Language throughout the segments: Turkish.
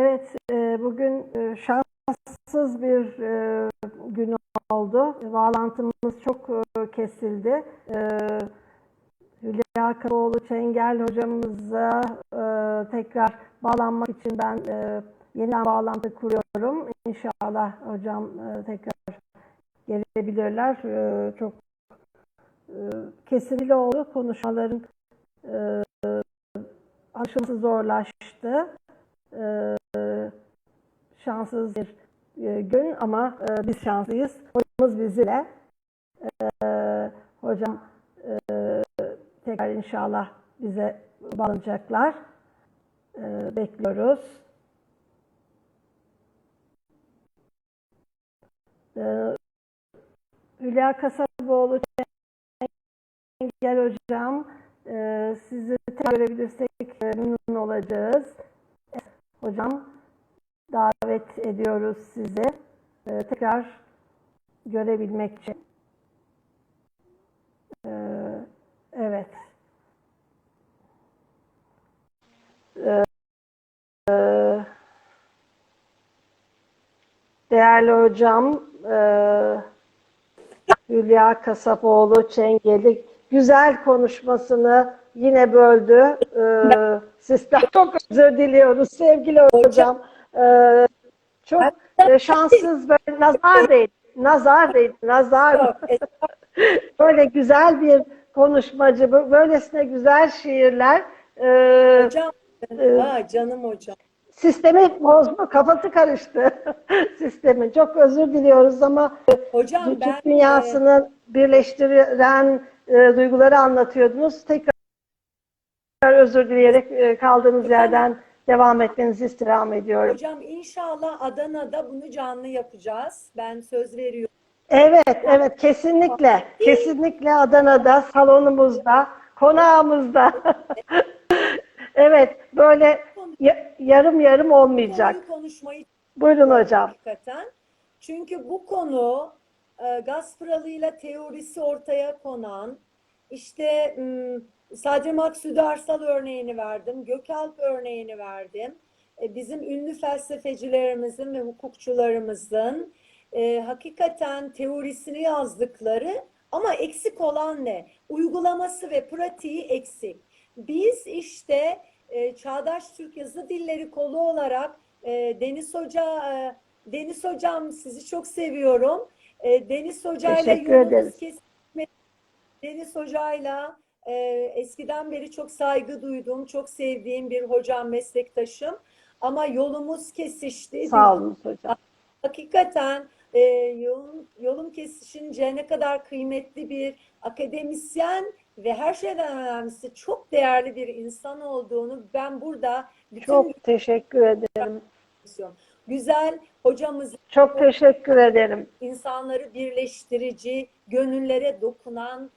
Evet, e, bugün e, şanssız bir e, gün oldu. Bağlantımız çok kesildi. Hülya Karaoğlu Çengel hocamıza tekrar bağlanmak için ben yeniden bağlantı kuruyorum. İnşallah hocam tekrar gelebilirler. Çok kesintili oldu. Konuşmaların aşılması zorlaştı. E, şanssız bir e, gün ama e, biz şanslıyız. Hocamız bizimle. E, hocam tekrar inşallah bize bağlanacaklar. Bekliyoruz. Hülya Kasaboğlu Gel hocam. Sizi tekrar görebilirsek memnun olacağız. Hocam davet ediyoruz sizi. E, tekrar görebilmek için. E, evet. E, değerli hocam, e, Hülya Kasapoğlu Çengeli güzel konuşmasını yine böldü. Ee, sizden çok özür diliyoruz sevgili hocam. Ee, çok e, şanssız böyle nazar değdi. Nazar değdi. Nazar. böyle güzel bir konuşmacı, böylesine güzel şiirler. Ee, Hocam, e, ha, canım hocam. sistemi bozma, kafası karıştı. Sistemi. Çok özür diliyoruz ama Hocam Türk ben dünyasını birleştiren e, duyguları anlatıyordunuz. Tekrar özür dileyerek e, kaldığınız yerden devam etmenizi istirham ediyorum. hocam inşallah Adana'da bunu canlı yapacağız. Ben söz veriyorum. Evet, evet kesinlikle. Kesinlikle Adana'da, salonumuzda, konağımızda. evet, böyle ya- yarım yarım olmayacak. Konuşmayı Buyurun hocam. hakikaten. Çünkü bu konu e, ile teorisi ortaya konan işte m, Sadri Maksud Arsal örneğini verdim, Gökalp örneğini verdim. E, bizim ünlü felsefecilerimizin ve hukukçularımızın e, hakikaten teorisini yazdıkları ama eksik olan ne? Uygulaması ve pratiği eksik. Biz işte e, Çağdaş Türk Yazı Dilleri kolu olarak e, Deniz Hoca, e, Deniz Hocam sizi çok seviyorum. E, Deniz ederiz. kesmedi. Deniz Hoca'yla e, eskiden beri çok saygı duyduğum, çok sevdiğim bir hocam, meslektaşım. Ama yolumuz kesişti. Sağ olun hocam. Hakikaten e, yolum, yolum kesişince ne kadar kıymetli bir akademisyen ve her şeyden önemlisi çok değerli bir insan olduğunu ben burada bütün Çok teşekkür ederim. güzel hocamızın Çok teşekkür ederim. insanları birleştirici, gönüllere dokunan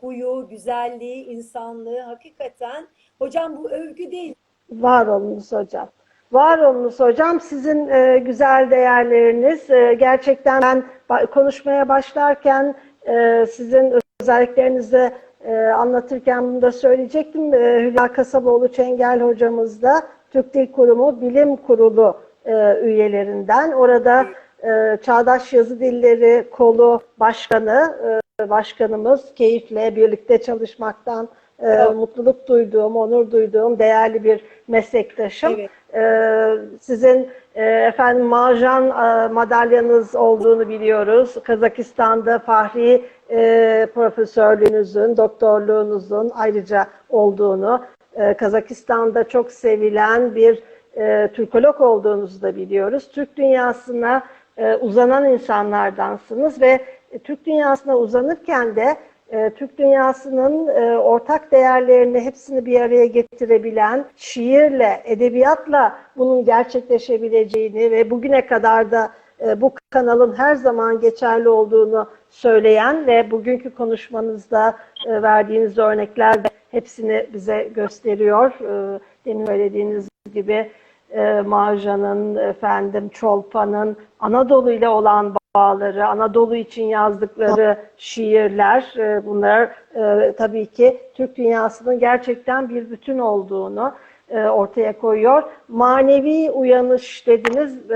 huyu, güzelliği, insanlığı hakikaten hocam bu övgü değil. Var olunuz hocam. Var olunuz hocam. Sizin e, güzel değerleriniz. E, gerçekten ben konuşmaya başlarken e, sizin özelliklerinizi e, anlatırken bunu da söyleyecektim. E, Hülya Kasaboğlu Çengel hocamız da Türk Dil Kurumu Bilim Kurulu e, üyelerinden. Orada e, Çağdaş Yazı Dilleri Kolu Başkanı, e, başkanımız keyifle birlikte çalışmaktan e, Evet. mutluluk duyduğum, onur duyduğum değerli bir meslektaşım. Evet. Ee, sizin e, efendim Marjan e, madalyanız olduğunu biliyoruz. Kazakistan'da Fahri e, profesörlüğünüzün, doktorluğunuzun ayrıca olduğunu, e, Kazakistan'da çok sevilen bir e, Türkolog olduğunuzu da biliyoruz. Türk dünyasına e, uzanan insanlardansınız ve e, Türk dünyasına uzanırken de e, Türk dünyasının e, ortak değerlerini hepsini bir araya getirebilen şiirle, edebiyatla bunun gerçekleşebileceğini ve bugüne kadar da e, bu kanalın her zaman geçerli olduğunu söyleyen ve bugünkü konuşmanızda e, verdiğiniz örnekler de hepsini bize gösteriyor. E, demin söylediğiniz gibi e, Marjan'ın, efendim Çolpan'ın Anadolu ile olan bağları, Anadolu için yazdıkları şiirler, e, bunlar e, tabii ki Türk dünyasının gerçekten bir bütün olduğunu e, ortaya koyuyor. Manevi uyanış dediniz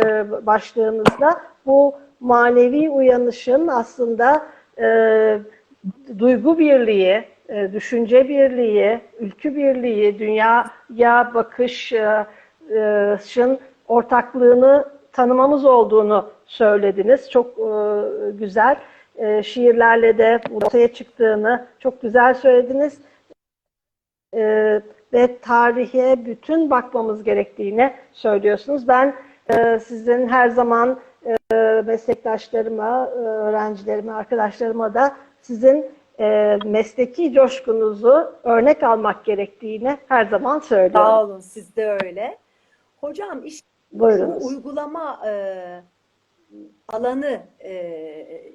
başlığınızda. Bu manevi uyanışın aslında duygu birliği, düşünce birliği, ülkü birliği, dünyaya bakışın ortaklığını tanımamız olduğunu söylediniz. Çok e, güzel e, şiirlerle de ortaya çıktığını çok güzel söylediniz. E, ve tarihe bütün bakmamız gerektiğini söylüyorsunuz. Ben e, sizin her zaman e, meslektaşlarıma, e, öğrencilerime, arkadaşlarıma da sizin e, mesleki coşkunuzu örnek almak gerektiğini her zaman söylüyorum. Sağ olun siz de öyle. Hocam işte bu Buyurunuz. uygulama e, alanı e,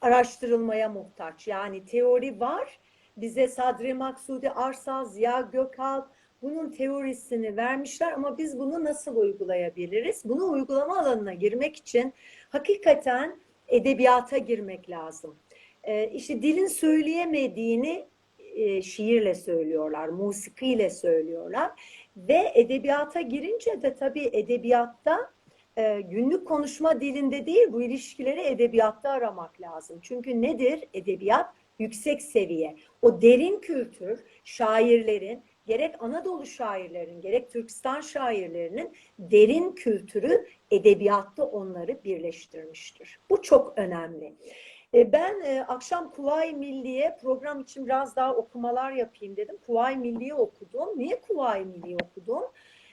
araştırılmaya muhtaç. Yani teori var. Bize Sadri Maksudi Arsal, Ziya Gökalp bunun teorisini vermişler ama biz bunu nasıl uygulayabiliriz? Bunu uygulama alanına girmek için hakikaten edebiyata girmek lazım. E, işte dilin söyleyemediğini e, şiirle söylüyorlar, musikiyle söylüyorlar. Ve edebiyata girince de tabii edebiyatta e, günlük konuşma dilinde değil bu ilişkileri edebiyatta aramak lazım. Çünkü nedir edebiyat? Yüksek seviye. O derin kültür şairlerin gerek Anadolu şairlerinin gerek Türkistan şairlerinin derin kültürü edebiyatta onları birleştirmiştir. Bu çok önemli. E, Ben e, akşam Kuvayi Milliye program için biraz daha okumalar yapayım dedim. Kuvayi Milliye okudum. Niye Kuvayi Milliye okudum?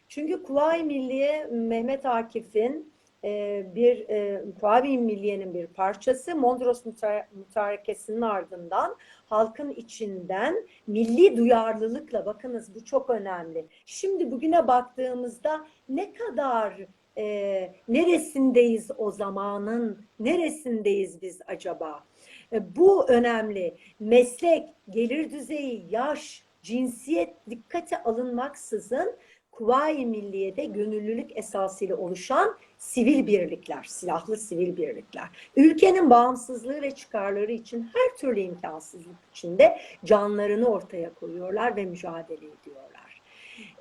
Çünkü Kuvayi Milliye Mehmet Akif'in e, bir e, Kuvayi Milliye'nin bir parçası. Mondros Muta- Mutarekesi'nin ardından halkın içinden milli duyarlılıkla bakınız bu çok önemli. Şimdi bugüne baktığımızda ne kadar e, neresindeyiz o zamanın, neresindeyiz biz acaba? E, bu önemli. Meslek, gelir düzeyi, yaş, cinsiyet dikkate alınmaksızın Kuvayi Milliye'de gönüllülük esasıyla oluşan sivil birlikler, silahlı sivil birlikler. Ülkenin bağımsızlığı ve çıkarları için her türlü imkansızlık içinde canlarını ortaya koyuyorlar ve mücadele ediyorlar.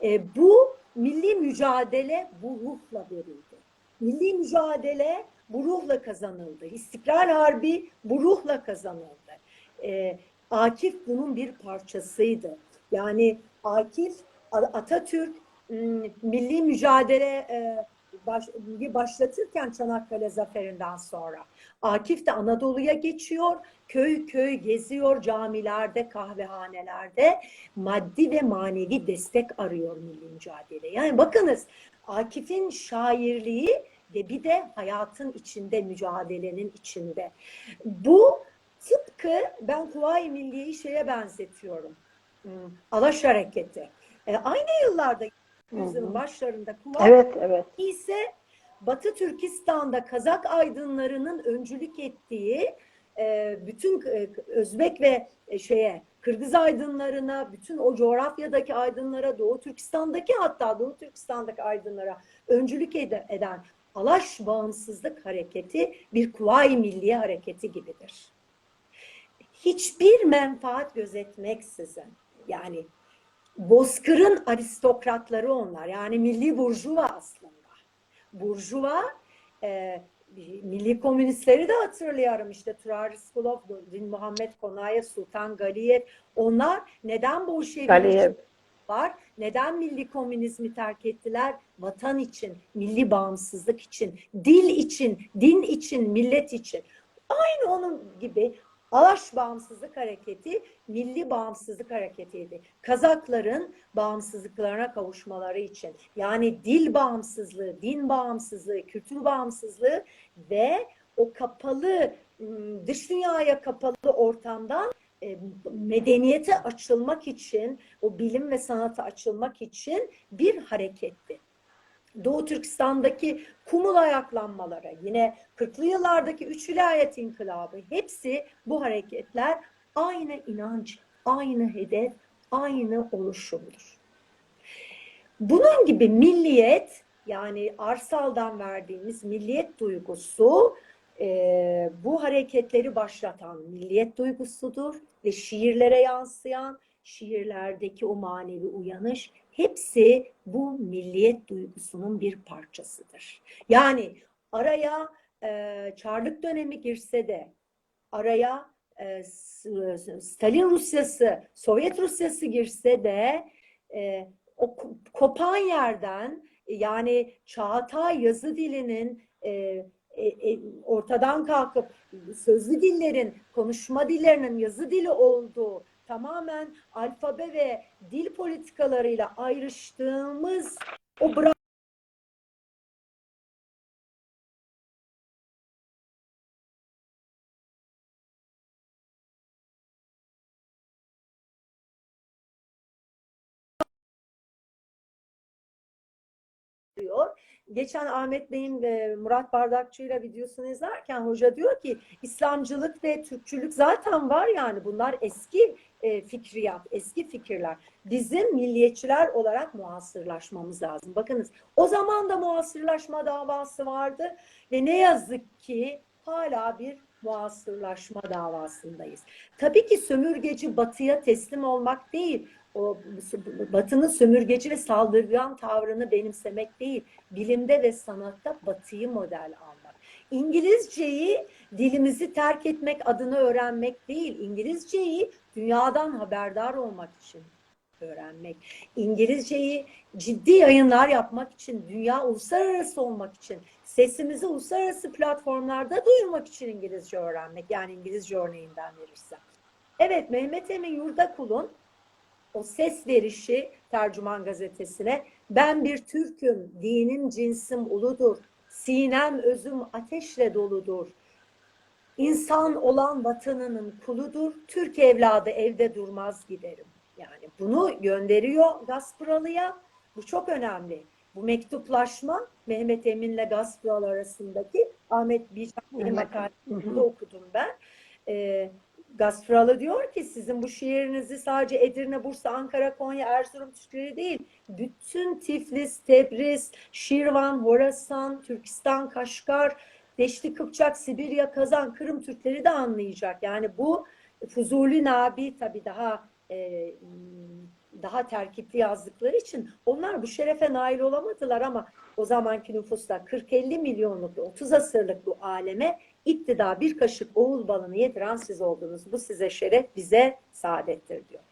E, bu milli mücadele bu ruhla verildi. Milli mücadele bu ruhla kazanıldı. İstiklal Harbi bu ruhla kazanıldı. E, Akif bunun bir parçasıydı. Yani Akif Atatürk m, milli mücadele e, baş, başlatırken Çanakkale Zaferi'nden sonra Akif de Anadolu'ya geçiyor, köy köy geziyor, camilerde, kahvehanelerde maddi ve manevi destek arıyor milli mücadele. Yani bakınız Akif'in şairliği ve bir de hayatın içinde, mücadelenin içinde. Bu tıpkı ben Kuvayi Milliye'yi şeye benzetiyorum. Hmm, Alaş Hareketi. E, aynı yıllarda yüzyılın başlarında Kuvayi Evet, evet. ise Batı Türkistan'da Kazak aydınlarının öncülük ettiği e, bütün e, Özbek ve e, şeye Kırgız aydınlarına, bütün o coğrafyadaki aydınlara, Doğu Türkistan'daki hatta Doğu Türkistan'daki aydınlara öncülük ede- eden Alaş Bağımsızlık Hareketi bir Kuvayi Milliye Hareketi gibidir. Hiçbir menfaat gözetmeksizin yani Bozkır'ın aristokratları onlar. Yani milli burjuva aslında. Burjuva e, milli komünistleri de hatırlıyorum. İşte Turar Riskulov, Din Muhammed Konayev, Sultan Galiyev. Onlar neden Bolşevik Galiyev. var? Neden milli komünizmi terk ettiler? Vatan için, milli bağımsızlık için, dil için, din için, millet için. Aynı onun gibi Alaş Bağımsızlık Hareketi milli bağımsızlık hareketiydi. Kazakların bağımsızlıklarına kavuşmaları için. Yani dil bağımsızlığı, din bağımsızlığı, kültür bağımsızlığı ve o kapalı, dış dünyaya kapalı ortamdan e, medeniyete açılmak için, o bilim ve sanata açılmak için bir hareketti. Doğu Türkistan'daki kumul ayaklanmalara, yine 40'lı yıllardaki üç vilayet inkılabı hepsi bu hareketler aynı inanç, aynı hedef, aynı oluşumdur. Bunun gibi milliyet yani Arsal'dan verdiğimiz milliyet duygusu e, bu hareketleri başlatan milliyet duygusudur ve şiirlere yansıyan şiirlerdeki o manevi uyanış hepsi bu milliyet duygusunun bir parçasıdır. Yani araya e, Çarlık dönemi girse de araya e, Stalin Rusyası, Sovyet Rusyası girse de e, o ko- kopan yerden yani Çağatay yazı dilinin e, e, e, ortadan kalkıp sözlü dillerin, konuşma dillerinin yazı dili olduğu tamamen alfabe ve dil politikalarıyla ayrıştığımız o bıra- Geçen Ahmet Bey'in e, Murat Bardakçı ile videosunu izlerken hoca diyor ki İslamcılık ve Türkçülük zaten var yani bunlar eski e, fikriyat, eski fikirler. Bizim milliyetçiler olarak muasırlaşmamız lazım. Bakınız o zaman da muasırlaşma davası vardı ve ne yazık ki hala bir muasırlaşma davasındayız. Tabii ki sömürgeci batıya teslim olmak değil, o batının sömürgeci ve saldırgan tavrını benimsemek değil, bilimde ve sanatta batıyı model almak. İngilizceyi dilimizi terk etmek adına öğrenmek değil, İngilizceyi dünyadan haberdar olmak için öğrenmek. İngilizceyi ciddi yayınlar yapmak için, dünya uluslararası olmak için, sesimizi uluslararası platformlarda duyurmak için İngilizce öğrenmek. Yani İngilizce örneğinden verirsem. Evet Mehmet Emin Yurdakul'un o ses verişi tercüman gazetesine ben bir Türk'üm, dinim cinsim uludur, sinem özüm ateşle doludur. İnsan olan vatanının kuludur, Türk evladı evde durmaz giderim. Yani bunu gönderiyor Gaspıralı'ya. Bu çok önemli. Bu mektuplaşma Mehmet Emin'le Gaspıralı arasındaki Ahmet Bican'ın Evet. makalesinde okudum ben. Ee, Gaspıralı diyor ki sizin bu şiirinizi sadece Edirne, Bursa, Ankara, Konya, Erzurum Türkleri değil, bütün Tiflis, Tebriz, Şirvan, Horasan, Türkistan, Kaşgar, Deşti Kıpçak, Sibirya, Kazan, Kırım Türkleri de anlayacak. Yani bu Fuzuli Nabi tabii daha e, daha terkipli yazdıkları için onlar bu şerefe nail olamadılar ama o zamanki nüfusta 40-50 milyonluk, 30 asırlık bu aleme iktidar bir kaşık oğul balını yediren siz oldunuz. Bu size şeref, bize saadettir diyor.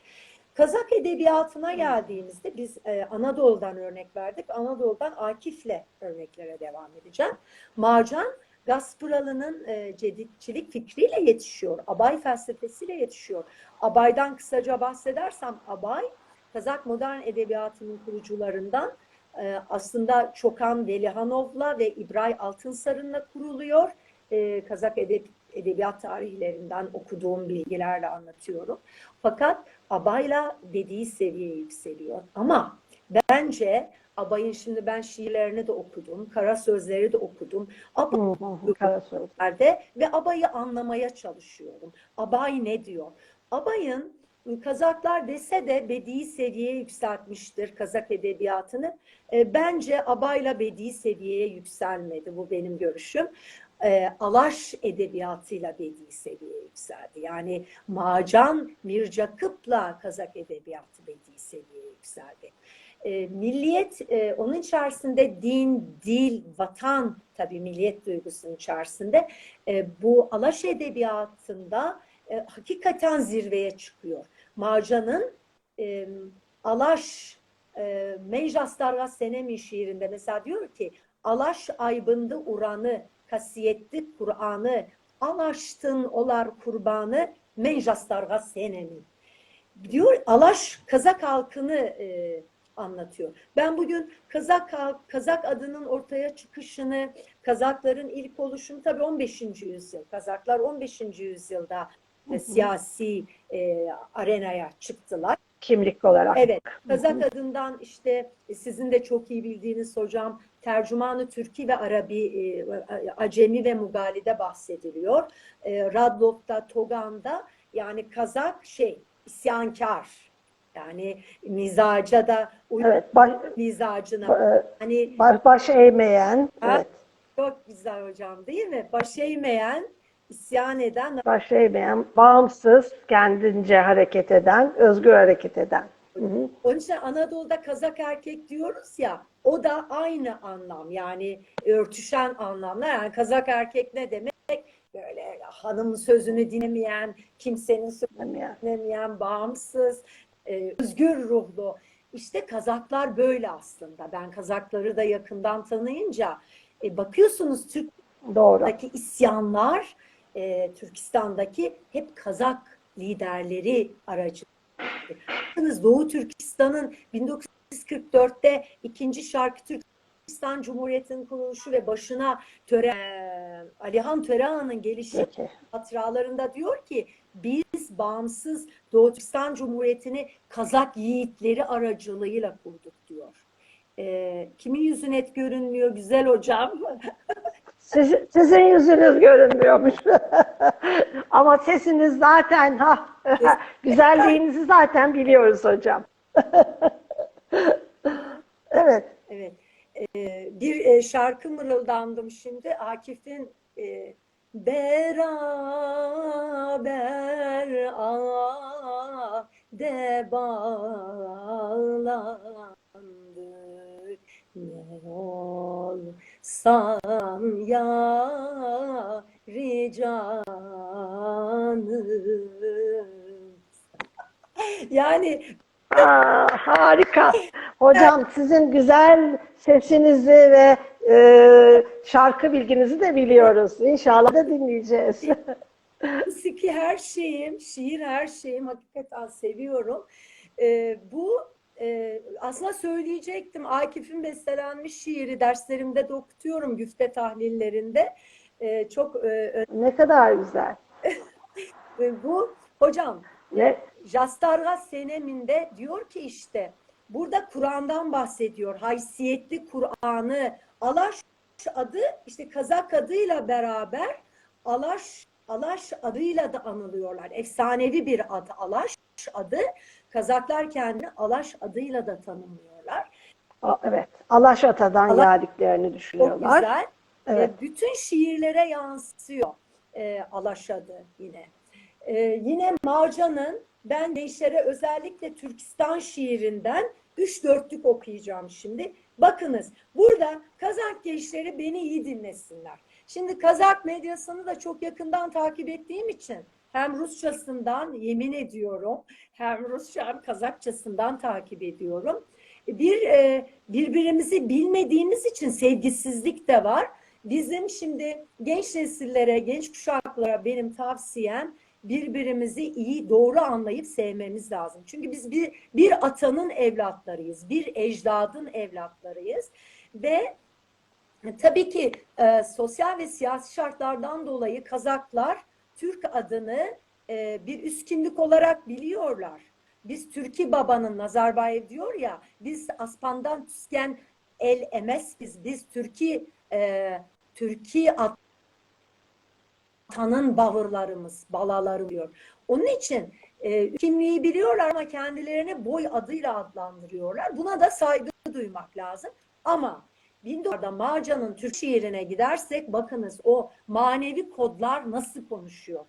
Kazak edebiyatına geldiğimizde biz e, Anadolu'dan örnek verdik. Anadolu'dan Akif'le örneklere devam edeceğim. Marcan Gaspıralı'nın e, ceditçilik fikriyle yetişiyor. Abay felsefesiyle yetişiyor. Abay'dan kısaca bahsedersem Abay, Kazak modern edebiyatının kurucularından e, aslında Çokan Velihanov'la ve İbray Altınsarı'nla kuruluyor. E, Kazak edeb edebiyat tarihlerinden okuduğum bilgilerle anlatıyorum. Fakat Abay'la dediği seviye yükseliyor. Ama bence Abay'ın şimdi ben şiirlerini de okudum, kara sözleri de okudum. Abay Hı hı hı, Karasöz. yerde ve Abay'ı anlamaya çalışıyorum. Abay ne diyor? Abay'ın Kazaklar dese de bedi seviyeye yükseltmiştir Kazak edebiyatını. E, bence Abay'la bedi seviyeye yükselmedi. Bu benim görüşüm. E, Alaş edebiyatıyla bedi seviyeye yükseldi. Yani Macan Mircakıp'la Kazak edebiyatı bedi seviyeye yükseldi. E, milliyet e, onun içerisinde din, dil, vatan tabii milliyet duygusunun içerisinde e, bu Alaş edebiyatında e, hakikaten zirveye çıkıyor. Marcan'ın e, Alaş e, Menjas Dargas şiirinde mesela diyor ki Alaş aybındı uranı, kasiyetti Kur'an'ı, Alaştın olar kurbanı, Menjas Dargas Senemi. Diyor Alaş Kazak halkını e, anlatıyor. Ben bugün Kazak Kazak adının ortaya çıkışını, Kazakların ilk oluşunu tabii 15. yüzyıl. Kazaklar 15. yüzyılda e, siyasi e, arenaya çıktılar. Kimlik olarak. Evet, Kazak adından işte e, sizin de çok iyi bildiğiniz hocam tercümanı Türki ve Arabi, e, Acemi ve Mugali'de bahsediliyor. E, Radlov'da, Togan'da yani Kazak şey isyankar. Yani mizaca da uygun Evet. Baş, mizacına. e, Hani baş, baş eğmeyen, Ha? evet. çok güzel hocam değil mi? Baş eğmeyen, isyan eden Baş eğmeyen, bağımsız, kendince hareket eden, özgür hareket eden. Hı hı. Onun için Anadolu'da Kazak erkek diyoruz ya o da aynı anlam yani örtüşen anlamlar. Yani Kazak erkek ne demek? Böyle hanımın sözünü dinlemeyen, kimsenin sözünü dinlemeyen, bağımsız, e, özgür ruhlu. İşte Kazaklar böyle aslında. Ben Kazakları da yakından tanıyınca e, bakıyorsunuz Türk Doğru. İsyanlar, e, Türkistan'daki hep Kazak liderleri aracı. Bakınız Doğu Türkistan'ın 1944'te ikinci Şarkı Türkistan Cumhuriyeti'nin kuruluşu ve başına töre, Alihan Töreağa'nın gelişi hatıralarında diyor ki biz bağımsız Doğu Türkistan Cumhuriyeti'ni Kazak yiğitleri aracılığıyla kurduk diyor. E, kimin yüzü net görünmüyor güzel hocam? Siz, sizin yüzünüz görünmüyormuş. Ama sesiniz zaten ha güzelliğinizi zaten biliyoruz hocam. evet. Evet. Ee, bir e, şarkı mırıldandım şimdi. Akif'in e, beraber ah de bağlandık olsan ya yani Aa, harika. Hocam sizin güzel sesinizi ve e, şarkı bilginizi de biliyoruz. İnşallah da dinleyeceğiz. Musiki her şeyim, şiir her şeyim. Hakikaten seviyorum. Ee, bu e, aslında söyleyecektim. Akif'in bestelenmiş şiiri derslerimde de okutuyorum güfte tahlillerinde. Ee, çok e, ne kadar güzel. ö- bu hocam Ne? Jastarga Senem'inde diyor ki işte burada Kur'an'dan bahsediyor. Haysiyetli Kur'an'ı Alaş adı işte Kazak adıyla beraber Alaş Alaş adıyla da anılıyorlar. Efsanevi bir adı Alaş adı. Kazaklar kendini Alaş adıyla da tanımlıyorlar. Evet. Alaşata'dan Allah- geldiklerini Çok düşünüyorlar. güzel. Evet. E, bütün şiirlere yansıyor e, Alaş adı yine. E, yine Marcan'ın ben gençlere özellikle Türkistan şiirinden üç dörtlük okuyacağım şimdi. Bakınız burada Kazak gençleri beni iyi dinlesinler. Şimdi Kazak medyasını da çok yakından takip ettiğim için hem Rusçasından yemin ediyorum hem Rusça hem Kazakçasından takip ediyorum. Bir e, birbirimizi bilmediğimiz için sevgisizlik de var. Bizim şimdi genç nesillere, genç kuşaklara benim tavsiyem birbirimizi iyi doğru anlayıp sevmemiz lazım. Çünkü biz bir, bir atanın evlatlarıyız, bir ecdadın evlatlarıyız ve tabii ki e, sosyal ve siyasi şartlardan dolayı Kazaklar Türk adını e, bir üst kimlik olarak biliyorlar. Biz Türkiye babanın Nazarbayev diyor ya, biz aspandan tüsken el emez biz, biz Türkiye e, Türkiye atanın bağırlarımız, balaları diyor. Onun için e, kimliği biliyorlar ama kendilerini boy adıyla adlandırıyorlar. Buna da saygı duymak lazım. Ama 1900'da Marcan'ın Türk şiirine gidersek bakınız o manevi kodlar nasıl konuşuyor.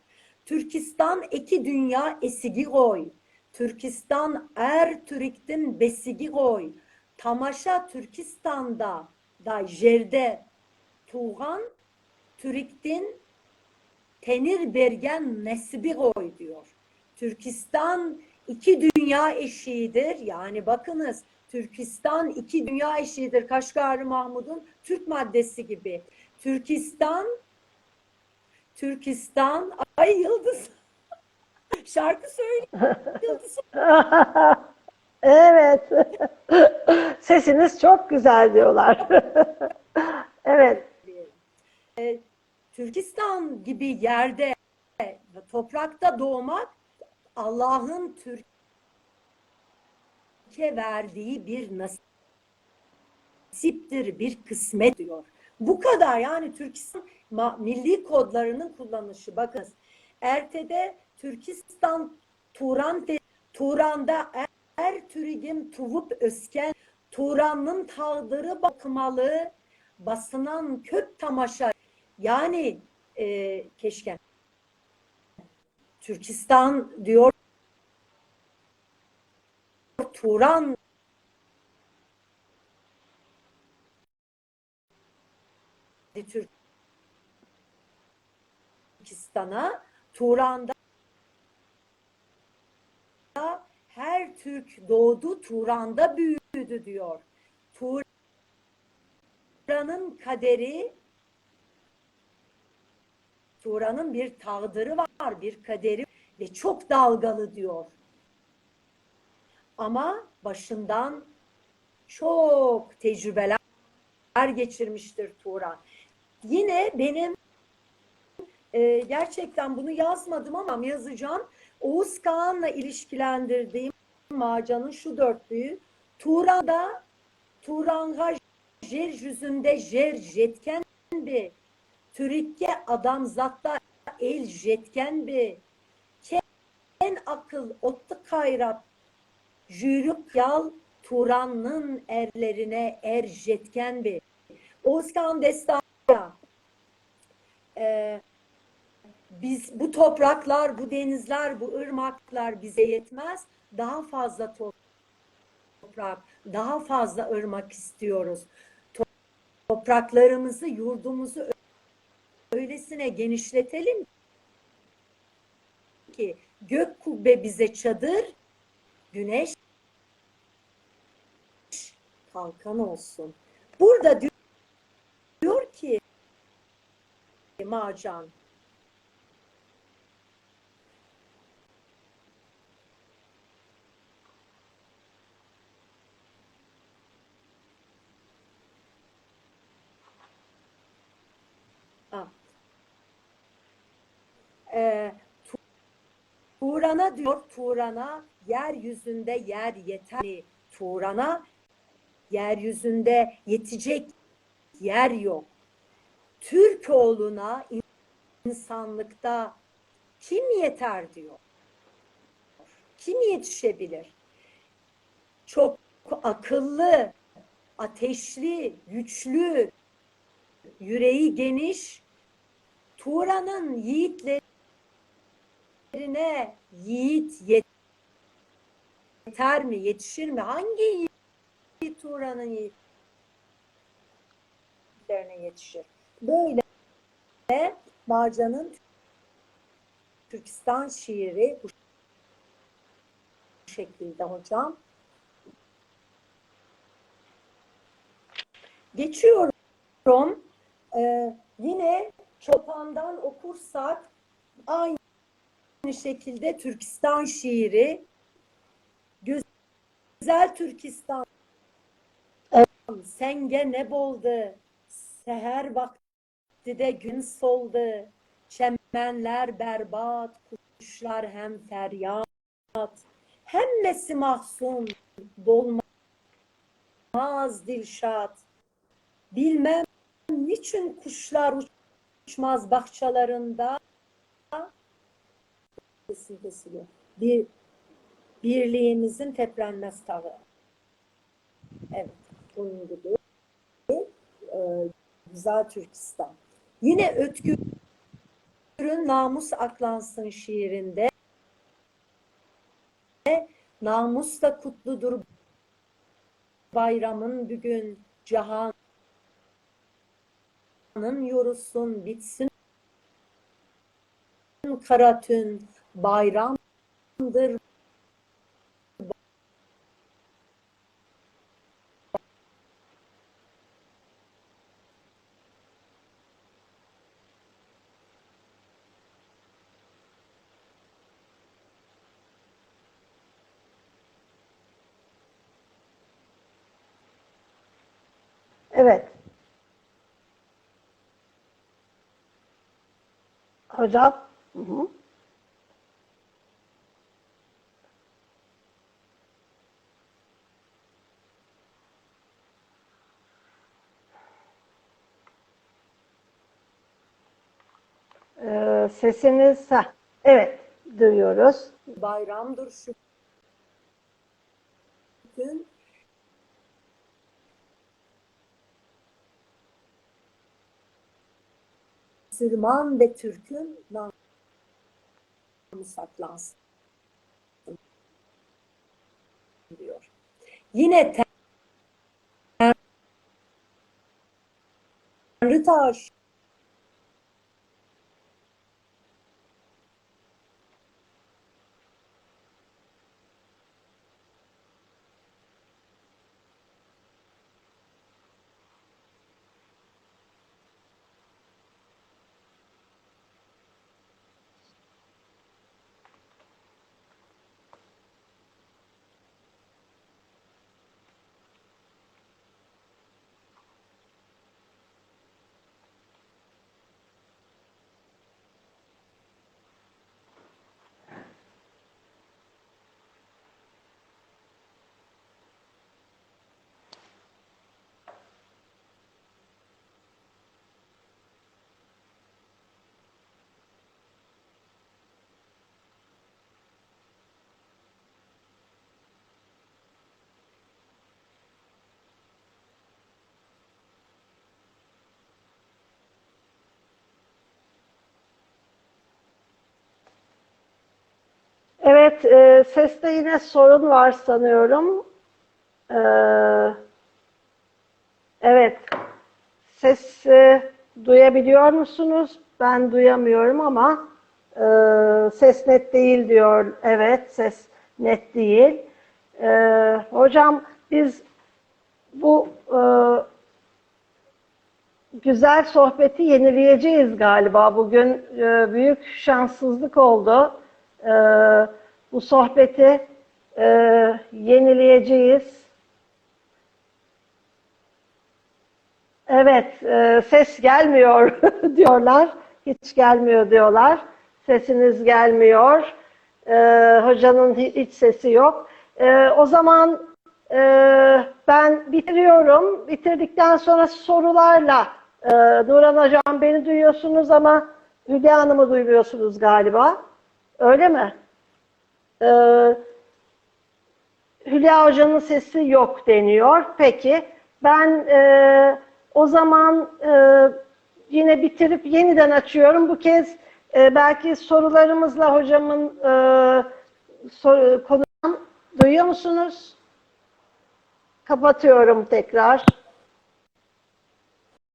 Türkistan iki dünya esigi koy. Türkistan er Türk'tin besigi koy. Tamaşa Türkistan'da da jerde tuğan Türk'tin tenir bergen nesbi koy diyor. Türkistan iki dünya eşiğidir. Yani bakınız Türkistan iki dünya eşiğidir. Kaşgarı Mahmud'un Türk maddesi gibi. Türkistan Türkistan ay Yıldız şarkı söyle Yıldız evet. Sesiniz çok güzel diyorlar. evet. e, Türkistan gibi yerde toprakta doğmak Allah'ın Türkiye verdiği bir nasiptir, bir kısmet diyor. Bu kadar yani Türkistan milli kodlarının kullanışı. Bakın Erte'de Türkistan Turan Turan'da er türigim tuvup ösken Turan'ın tağdırı bakmalı basınan kök tamaşa yani e, keşke Türkistan diyor Turan Türkistan'a Turan'da her Türk doğdu Turan'da büyüdü diyor. Turan'ın kaderi Turan'ın bir tağdırı var, bir kaderi ve çok dalgalı diyor. Ama başından çok tecrübeler geçirmiştir Turan. Yine benim e, gerçekten bunu yazmadım ama yazacağım. Oğuz Kağan'la ilişkilendirdiğim Macan'ın şu dörtlüğü. Turan'da Turan'a jer yüzünde jer jetken bi. Türkiye adam zatta el jetken bi. Ken akıl ottu kayrat. Jürük yal Turan'ın erlerine er jetken bi. Oğuz Kağan destanı. Ee, biz bu topraklar, bu denizler, bu ırmaklar bize yetmez. Daha fazla toprak, daha fazla ırmak istiyoruz. Topraklarımızı, yurdumuzu öylesine genişletelim ki gök kubbe bize çadır, güneş kalkan olsun. Burada diyor, diyor ki Macan e, Turan'a diyor Turan'a yeryüzünde yer yeter. Turan'a yeryüzünde yetecek yer yok. Türk oğluna insanlıkta kim yeter diyor. Kim yetişebilir? Çok akıllı, ateşli, güçlü, yüreği geniş, Turan'ın yiğitlerine yiğit yeter mi, yetişir mi? Hangi yiğit Turan'ın yiğitlerine yetişir? Böyle Marcan'ın Türkistan şiiri bu şekilde hocam. Geçiyorum. Ee, yine Çopan'dan okursak aynı şekilde Türkistan şiiri Güzel Türkistan. Senge ne boldu Seher vakti de gün soldu Çemenler berbat Kuşlar hem feryat Hemmesi mahzun Dolmaz dilşat Bilmem niçin kuşlar uçmaz bahçelerinde kesin kesiliyor. Bir birliğimizin teprenmez tağı. Evet. Gibi. Ee, güzel Türkistan. Yine Ötkür'ün Namus Aklansın şiirinde namus da kutludur bayramın bugün cihan Anın yorusun bitsin kara tün bayramdır Evet. Hocam. Hı hı. Ee, sesiniz, heh, evet duyuyoruz. bayramdır şu Müslüman ve Türk'ün namı saklansın diyor. Yine Tanrı Taş Evet, e, seste yine sorun var sanıyorum. E, evet, ses e, duyabiliyor musunuz? Ben duyamıyorum ama e, ses net değil diyor. Evet, ses net değil. E, hocam biz bu e, güzel sohbeti yenileyeceğiz galiba. Bugün e, büyük şanssızlık oldu. E, bu sohbeti e, yenileyeceğiz. Evet, e, ses gelmiyor diyorlar. Hiç gelmiyor diyorlar. Sesiniz gelmiyor. E, hocanın hi- hiç sesi yok. E, o zaman e, ben bitiriyorum. Bitirdikten sonra sorularla e, Nurhan Hocam beni duyuyorsunuz ama Hülya Hanım'ı duymuyorsunuz galiba. Öyle mi? E, Hülya Hoca'nın sesi yok deniyor. Peki ben e, o zaman e, yine bitirip yeniden açıyorum. Bu kez e, belki sorularımızla hocamın e, sor, konuşan duyuyor musunuz? Kapatıyorum tekrar.